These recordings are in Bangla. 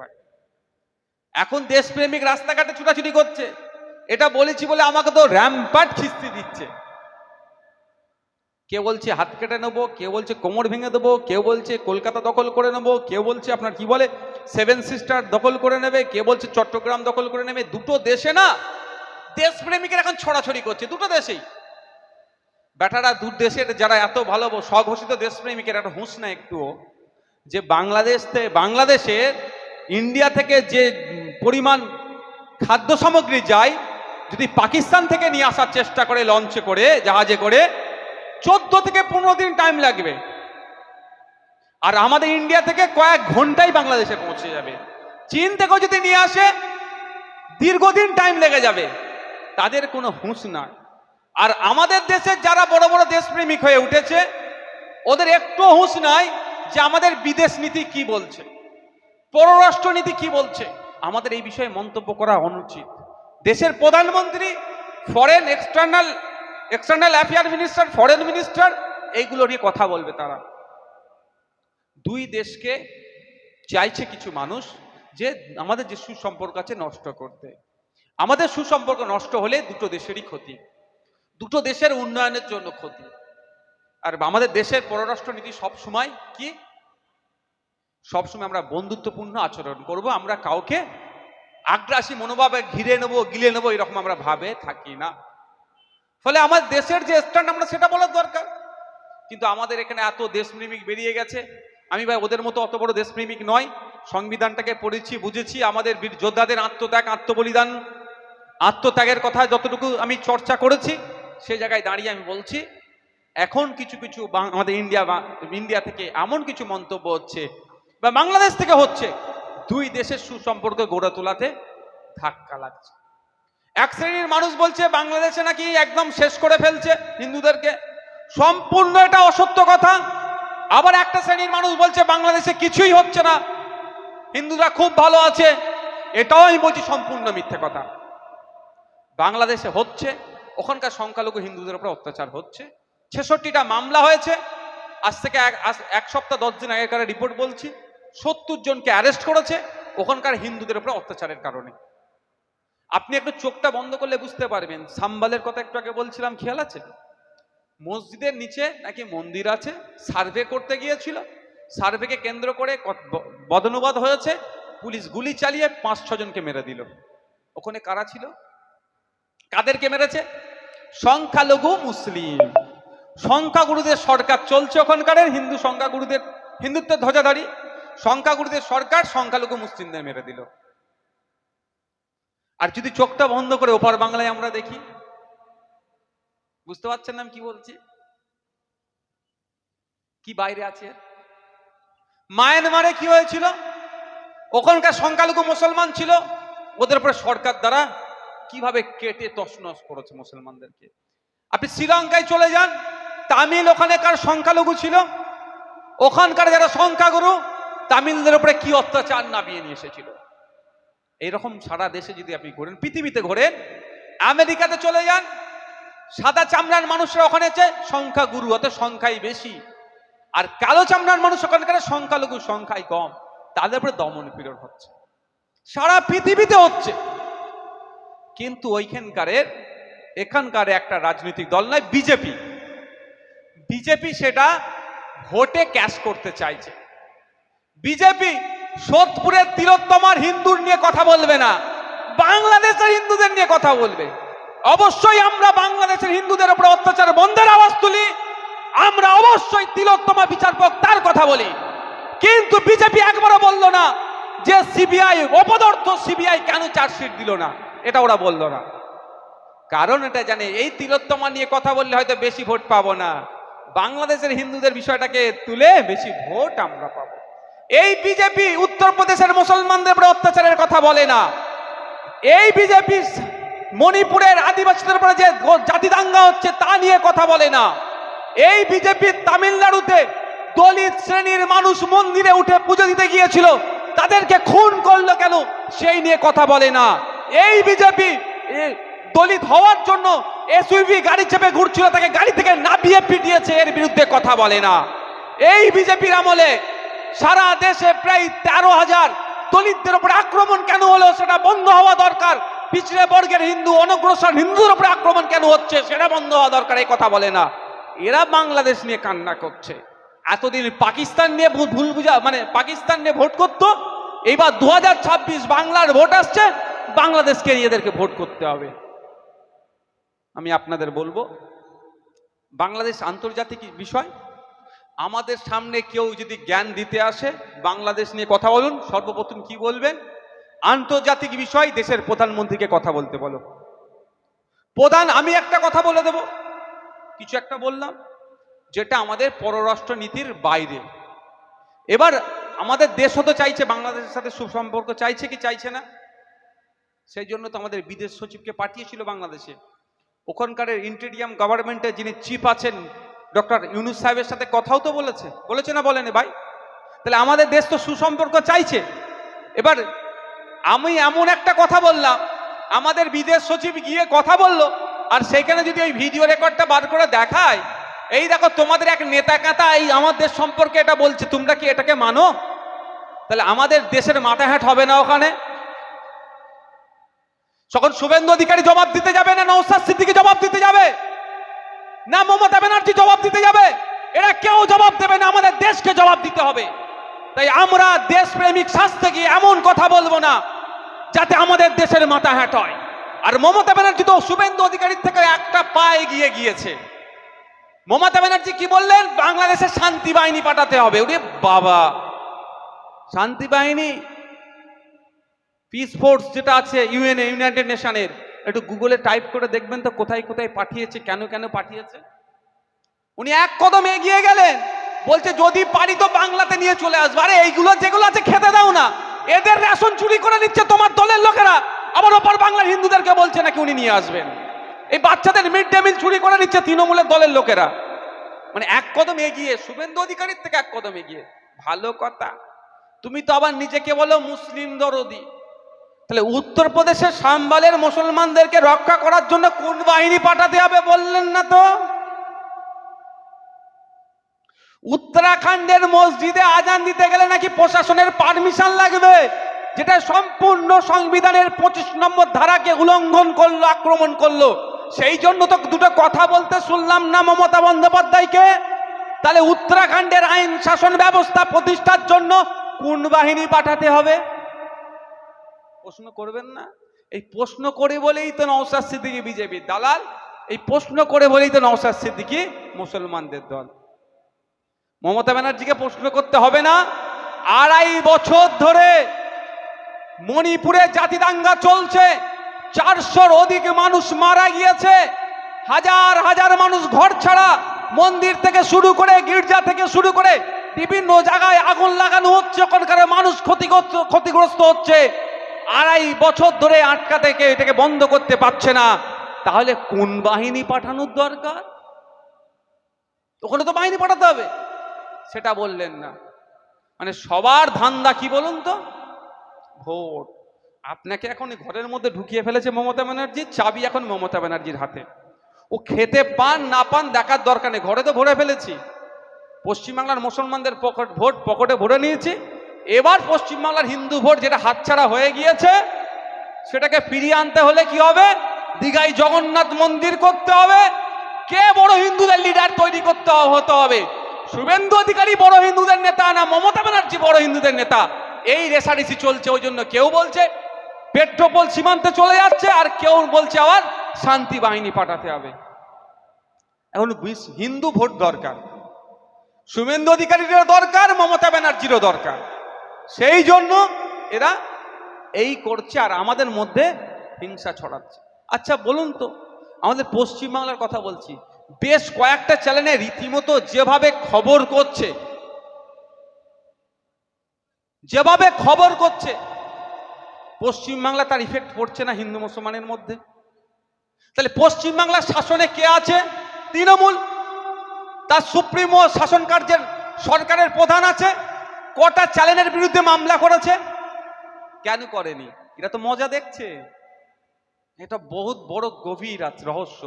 ভাই এখন দেশপ্রেমিক রাস্তাঘাটে ছুটাছুটি করছে। এটা বলেছি বলে আমাকে তো র্যাম্পাট খিস্তি দিচ্ছে। কেউ বলছে হাত কেটে নেব কেউ বলছে কোমর ভেঙে দেবো কেউ বলছে কলকাতা দখল করে নেব কেউ বলছে আপনার কি বলে, সেভেন সিস্টার দখল করে নেবে কেউ বলছে চট্টগ্রাম দখল করে নেবে, দুটো দেশে না দেশপ্রেমিকের এখন ছড়াছড়ি করছে, দুটো দেশেই। বেটারা দূর দেশের যারা এত ভালো স্বঘোষিত দেশপ্রেমিকের একটা হুঁশ না একটুও, যে বাংলাদেশ বাংলাদেশের ইন্ডিয়া থেকে যে পরিমাণ খাদ্য সামগ্রী যায়, যদি পাকিস্তান থেকে নিয়ে আসার চেষ্টা করে লঞ্চে করে, জাহাজে করে, চোদ্দ থেকে পনেরো দিন টাইম লাগবে। আর আমাদের ইন্ডিয়া থেকে কয়েক ঘন্টায় বাংলাদেশে পৌঁছে যাবে। চীন থেকেও যদি নিয়ে আসে, দীর্ঘদিন টাইম লেগে যাবে। তাদের কোনো হুঁশ নাই আর আমাদের দেশের যারা বড় বড় দেশপ্রেমিক হয়ে উঠেছে, ওদের একটু হুঁশ নাই যে আমাদের বিদেশ নীতি কি বলছে। পররাষ্ট্র নীতি কি বলছে? আমাদের এই বিষয়ে মন্তব্য করা অনুচিত। দেশের প্রধানমন্ত্রী foreign external external affair minister foreign minister এইগুলো নিয়ে কথা বলবে তারা। দুই দেশকে চাইছে কিছু মানুষ যে আমাদের যে সুসম্পর্ক আছে নষ্ট করতে। আমাদের সুসম্পর্ক নষ্ট হলে দুটো দেশেরই ক্ষতি। দুটো দেশের উন্নয়নের জন্য ক্ষতি। আর আমাদের দেশের পররাষ্ট্র নীতি সব কি? সবসময় আমরা বন্ধুত্বপূর্ণ আচরণ করব, আমরা কাউকে আগ্রাসী মনোভাবে ঘিরে নেব, গিলে নেব, এরকম আমরা ভাবে থাকি না। ফলে আমার দেশের যে স্ট্যান্ড, আমরা সেটা বলার দরকার। কিন্তু আমাদের এখানে এত দেশপ্রেমিক বেরিয়ে গেছে। আমি ভাই, ওদের মতো অত বড় দেশপ্রেমিক নয়। সংবিধানটাকে পড়েছি, বুঝেছি, আমাদের বীর যোদ্ধাদের আত্মত্যাগ, আত্মবলিদান, আত্মত্যাগের কথা যতটুকু আমি চর্চা করেছি, সে জায়গায় দাঁড়িয়ে আমি বলছি, এখন কিছু কিছু আমাদের ইন্ডিয়া ইন্ডিয়া থেকে এমন কিছু মন্তব্য হচ্ছে বা বাংলাদেশ থেকে হচ্ছে, দুই দেশের সুসম্পর্ক গড়ে তোলাতে ধাক্কা লাগছে। এক শ্রেণির মানুষ বলছে, বাংলাদেশে নাকি একদম শেষ করে ফেলছে হিন্দুদেরকে। সম্পূর্ণ এটা অসত্য কথা। আবার একটা শ্রেণির মানুষ বলছে, বাংলাদেশে কিছুই হচ্ছে না। হিন্দুরা খুব ভালো আছে। এটাও আমি বলছি সম্পূর্ণ মিথ্যে কথা। বাংলাদেশে হচ্ছে, ওখানকার সংখ্যালঘু হিন্দুদের উপর অত্যাচার হচ্ছে। ছেষট্টিটা মামলা হয়েছে। আজ থেকে এক সপ্তাহ দশ দিন আগেকার রিপোর্ট বলছি। সত্তর জনকে অ্যারেস্ট করেছে, ওখানকার হিন্দুদের উপর অত্যাচারের কারণে। আপনি একটু চোখটা বন্ধ করলে বুঝতে পারবেন, সাম্বালের কথা একটু আগে বলছিলাম, খেয়াল আছে? মসজিদের নিচে নাকি মন্দির আছে, সার্ভে করতে গিয়েছিল, সার্ভেকে কেন্দ্র করে বদনুবাদ হয়েছে, পুলিশ গুলি চালিয়ে পাঁচ ছজনকে মেরে দিল। ওখানে কারা ছিল? কাদেরকে মেরেছে? সংখ্যালঘু মুসলিম। সংখ্যাগুরুদের সরকার চলছে ওখানকার হিন্দু সংখ্যাগুরুদের, হিন্দুত্বের ধ্বজাধারী। সংখ্যাগুরুদের সরকার সংখ্যালঘু মুসলিমদের মেরে দিল। আর যদি চোখটা বন্ধ করে ওপার বাংলায় আমরা দেখি, বুঝতে পারছেন না কি বলছি? কি বাইরে আছে? মায়ানমারে কি হয়েছিল? ওখানকার সংখ্যালঘু মুসলমান ছিল, ওদের উপরে সরকার দ্বারা কীভাবে কেটে তছনছ করেছে মুসলমানদেরকে? আপনি শ্রীলঙ্কায় চলে যান, তামিল ওখানেকার সংখ্যালঘু ছিল, ওখানকার যারা সংখ্যাগুরু তামিলদের উপরে কি অত্যাচার নামিয়ে নিয়ে এসেছিল? এইরকম সারা দেশে যদি আপনি ঘোরেন, পৃথিবীতে ঘোরেন, আমেরিকাতে চলে যান, সাদা চামড়ার মানুষরা ওখানে আছে সংখ্যাগুরু অত সংখ্যাই বেশি। আর কালো চামড়ার মানুষ ওখানকার সংখ্যালঘু সংখ্যাই কম। তাদের উপরে দমন পীড়ন হচ্ছে। সারা পৃথিবীতে হচ্ছে। কিন্তু ওইখানকারের, এখানকার একটা রাজনৈতিক দল নয়, বিজেপি। বিজেপি সেটা ভোটে ক্যাশ করতে চাইছে। বিজেপি সোদপুরের তিলোত্তমার হিন্দুর নিয়ে কথা বলবে না, বাংলাদেশের হিন্দুদের নিয়ে কথা বলবে। অবশ্যই আমরা বাংলাদেশের হিন্দুদের উপর অত্যাচার, বন্ধের আওয়াজ তুলি, আমরা অবশ্যই তিলোত্তমা বিচারপক তার কথা বলি। কিন্তু বিজেপি একবারও বলল না যে সিবিআই অপদার্থ, সিবিআই কেন চার্জশিট দিল না, এটা ওরা বলল না। কারণ এটা জানে, এই তিলোত্তমা নিয়ে কথা বললে হয়তো বেশি ভোট পাবো না। বাংলাদেশের হিন্দুদের বিষয়টাকে তুলে বেশি ভোট আমরা পাবো। এই বিজেপি উত্তরপ্রদেশের মুসলমানদের উপরে অত্যাচারের কথা বলে না। এই বিজেপি মণিপুরের আদিবাসীদের উপরে যে জাতি দাঙ্গা হচ্ছে তা নিয়ে কথা বলে না। এই বিজেপি তামিলনাড়ুতে দলিত শ্রেণির মানুষ মন্দিরে উঠে পুজো দিতে গিয়েছিল। তাদেরকে খুন করল কেন সেই নিয়ে কথা বলে না। এই বিজেপি দলিত হওয়ার জন্য এসইউভি গাড়ি চেপে ঘুরছিল, তাকে গাড়ি থেকে নামিয়ে পিটিয়েছে, এর বিরুদ্ধে কথা বলে না। এই বিজেপির আমলে সারা দেশে প্রায় তেরো হাজার দলিতদের উপরে আক্রমণ কেন হলো সেটা বন্ধ হওয়া দরকার। পিছড়ে বর্গের হিন্দু, অনগ্রসর হিন্দুদের উপরে আক্রমণ কেন হচ্ছে সেটা বন্ধ হওয়া দরকার, এই কথা বলে না। এরা বাংলাদেশ নিয়ে কান্না করছে। এতদিন পাকিস্তান নিয়ে ভুল বুঝা মানে পাকিস্তান নিয়ে ভোট করতো, এইবার দু হাজার ছাব্বিশ বাংলার ভোট আসছে, বাংলাদেশকে এদেরকে ভোট করতে হবে। আমি আপনাদের বলব, বাংলাদেশ আন্তর্জাতিক বিষয় আমাদের সামনে কেউ যদি জ্ঞান দিতে আসে, বাংলাদেশ নিয়ে কথা বলুন, সর্বপ্রথম কি বলবেন? আন্তর্জাতিক বিষয়, দেশের প্রধানমন্ত্রীকে কথা বলতে বলো। প্রধান, আমি একটা কথা বলে দেব। কিছু একটা বললাম, যেটা আমাদের পররাষ্ট্র নীতির বাইরে। এবার আমাদের দেশও তো চাইছে, বাংলাদেশের সাথে সুসম্পর্ক চাইছে কি চাইছে না? সেই জন্য তো আমাদের বিদেশ সচিবকে পাঠিয়েছিল বাংলাদেশে। ওখানকার ইন্টেরিয়াম গভর্নমেন্টের যিনি চিফ আছেন ডক্টর ইউনুস সাহেবের সাথে কথাও তো বলেছে। বলেছে না বলেনি ভাই? তাহলে আমাদের দেশ তো সুসম্পর্ক চাইছে। এবার আমি এমন একটা কথা বললাম, আমাদের বিদেশ সচিব গিয়ে কথা বলল, আর সেখানে যদি ওই ভিডিও রেকর্ডটা বার করে দেখায়, এই দেখো তোমাদের এক নেতা কাতা এই আমাদের সম্পর্কে এটা বলছে, তোমরা কি এটাকে মানো? তাহলে আমাদের দেশের মাথা হ্যাট হবে না ওখানে? তখন শুভেন্দু অধিকারী জবাব দিতে যাবে না নৌসাদ সিদ্দিকি জবাব দিতে যাবে? না মমতা ব্যানার্জি জবাব দিতে যাবে। এরা কেউ জবাব দেবে না, আমাদের দেশকে জবাব দিতে হবে। তাই আমরা দেশপ্রেমিক শাস্তে গিয়ে এমন কথা বলব না, যাতে আমাদের দেশের মাথা হ্যাট হয়। আর মমতা ব্যানার্জি তো শুভেন্দু অধিকারীর থেকে একটা পা এগিয়ে গিয়েছে। মমতা ব্যানার্জি কি বললেন? বাংলাদেশে শান্তি বাহিনী পাঠাতে হবে। ওরে বাবা! শান্তি বাহিনী? পিস ফোর্স যেটা আছে ইউএনএ ইউনাইটেড নেশনের একটু গুগলে টাইপ করে দেখবেন তো কোথায় কোথায় পাঠিয়েছে, কেন কেন পাঠিয়েছে। উনি এক কদম এগিয়ে গেলেন, বলছে, যদি পারি তো বাংলাতে নিয়ে চলে আসব। আরে, এইগুলো যেগুলো আছে খেতে দাও না। এদের রেশন চুরি করে নিচ্ছে তোমার দলের লোকেরা। আবার ওপর বাংলার হিন্দুদেরকে বলছে নাকি উনি নিয়ে আসবেন। এই বাচ্চাদের মিড ডে মিল চুরি করে নিচ্ছে তৃণমূলের দলের লোকেরা। মানে এক কদম এগিয়ে, শুভেন্দু অধিকারীর থেকে এক কদম এগিয়ে। ভালো কথা। তুমি তো আবার নিজেকে বলো মুসলিম দরদি। তাহলে উত্তরপ্রদেশের সাম্বালের মুসলমানদেরকে রক্ষা করার জন্য কোন বাহিনী পাঠাতে হবে বললেন না তো? উত্তরাখণ্ডের মসজিদে আজান দিতে গেলে নাকি প্রশাসনের পারমিশন লাগবে? যেটা সম্পূর্ণ সংবিধানের পঁচিশ নম্বর ধারাকে উল্লঙ্ঘন করল, আক্রমণ করল। সেই জন্য তো দুটো কথা বলতে শুনলাম না মমতা বন্দ্যোপাধ্যায়কে। তাহলে উত্তরাখণ্ডের আইন শাসন ব্যবস্থা প্রতিষ্ঠার জন্য কোন বাহিনী পাঠাতে হবে? প্রশ্ন করবেন না। এই প্রশ্ন করে বলেই তো নওসাদ সিদ্দিকি বিজেপির দালাল। এই প্রশ্ন করে বলেই তো নওসাদ সিদ্দিকি মুসলমানদের দল। মমতা ব্যানার্জিকে প্রশ্ন করতে হবে না। আড়াই বছর ধরে মণিপুরে জাতি দাঙ্গা চলছে। চারশোর অধিক মানুষ মারা গিয়েছে। হাজার হাজার মানুষ ঘর ছাড়া মন্দির থেকে শুরু করে গির্জা থেকে শুরু করে বিভিন্ন জায়গায় আগুন লাগানো হচ্ছে। ওখানকার মানুষ ক্ষতিগ্রস্ত ক্ষতিগ্রস্ত হচ্ছে। আড়াই বছর ধরে আটকাতে কেউ এটাকে বন্ধ করতে পারছে না। তাহলে কোন বাহিনী পাঠানোর দরকার? ওখানে তো বাহিনী পাঠাতে হবে। সেটা বললেন না। মানে সবার ধান্দা কি বলুন তো? ভোট। আপনাকে এখন ঘরের মধ্যে ঢুকিয়ে ফেলেছে মমতা ব্যানার্জি, চাবি এখন মমতা ব্যানার্জির হাতে। ও খেতে পান, না পান দেখার দরকার নেই। ঘরে তো ভরে ফেলেছি। পশ্চিমবাংলার মুসলমানদের পকেট ভোট পকেটে ভরে নিয়েছি। এবার পশ্চিমবাংলার হিন্দু ভোট যেটা হাতছাড়া হয়ে গিয়েছে, সেটাকে ফিরিয়ে আনতে হলে কি হবে? দীঘায় জগন্নাথ মন্দির করতে হবে। কে বড় হিন্দুদের লিডার তৈরি করতে হতে হবে? শুভেন্দু অধিকারী বড় হিন্দুদের নেতা না মমতা ব্যানার্জি বড় হিন্দুদের নেতা? এই রেসারেসি চলছে, ওই জন্য কেউ বলছে পেট্রোপোল সীমান্তে চলে যাচ্ছে আর কেউ বলছে আবার শান্তি বাহিনী পাঠাতে হবে। এখন হিন্দু ভোট দরকার। শুভেন্দু অধিকারীরও দরকার, মমতা ব্যানার্জিরও দরকার। সেই জন্য এরা এই করছে আর আমাদের মধ্যে হিংসা ছড়াচ্ছে। আচ্ছা বলুন তো, আমাদের পশ্চিমবাংলার কথা বলছি। বেশ কয়েকটা চ্যানেলে রীতিমতো যেভাবে খবর করছে, যেভাবে খবর করছে, পশ্চিমবাংলা তার ইফেক্ট পড়ছে না হিন্দু মুসলমানের মধ্যে? তাহলে পশ্চিমবাংলার শাসনে কে আছে? তৃণমূল। তার সুপ্রিমো শাসন কার্যের সরকারের প্রধান আছে। কটা চ্যানেলের বিরুদ্ধে মামলা করেছে? কেন করেনি? এটা তো মজা দেখছে। এটা বহুত বড় গভীর রহস্য।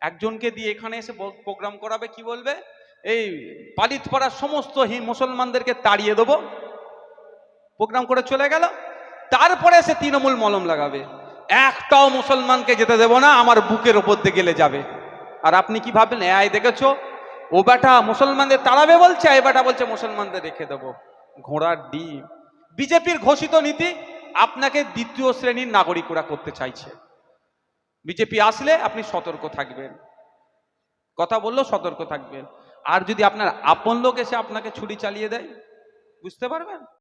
একজনকে দিয়ে এখানে এসে প্রোগ্রাম করাবে, কি বলবে? এই পালিত পাড়ার সমস্ত মুসলমানদেরকে তাড়িয়ে দেবো। প্রোগ্রাম করে চলে গেল। তারপরে সে তৃণমূল মলম লাগাবে। একটাও মুসলমানকে যেতে দেব না, আমার বুকের ওপর দিয়ে গেলে যাবে। আর আপনি কি ভাববেন এই দেখেছ? ও বেটা মুসলমানদের তাড়াবে বলছে এ বেটা বলছে মুসলমানদের রেখে দেবো। ঘোড়ার ডিম। বিজেপির ঘোষিত নীতি আপনাকে দ্বিতীয় শ্রেণির নাগরিকরা করতে চাইছে। বিজেপি আসলে আপনি সতর্ক থাকবেন। কথা বললেও সতর্ক থাকবেন। আর যদি আপনার আপন লোক এসে আপনাকে ছুরি চালিয়ে দেয়, বুঝতে পারবেন?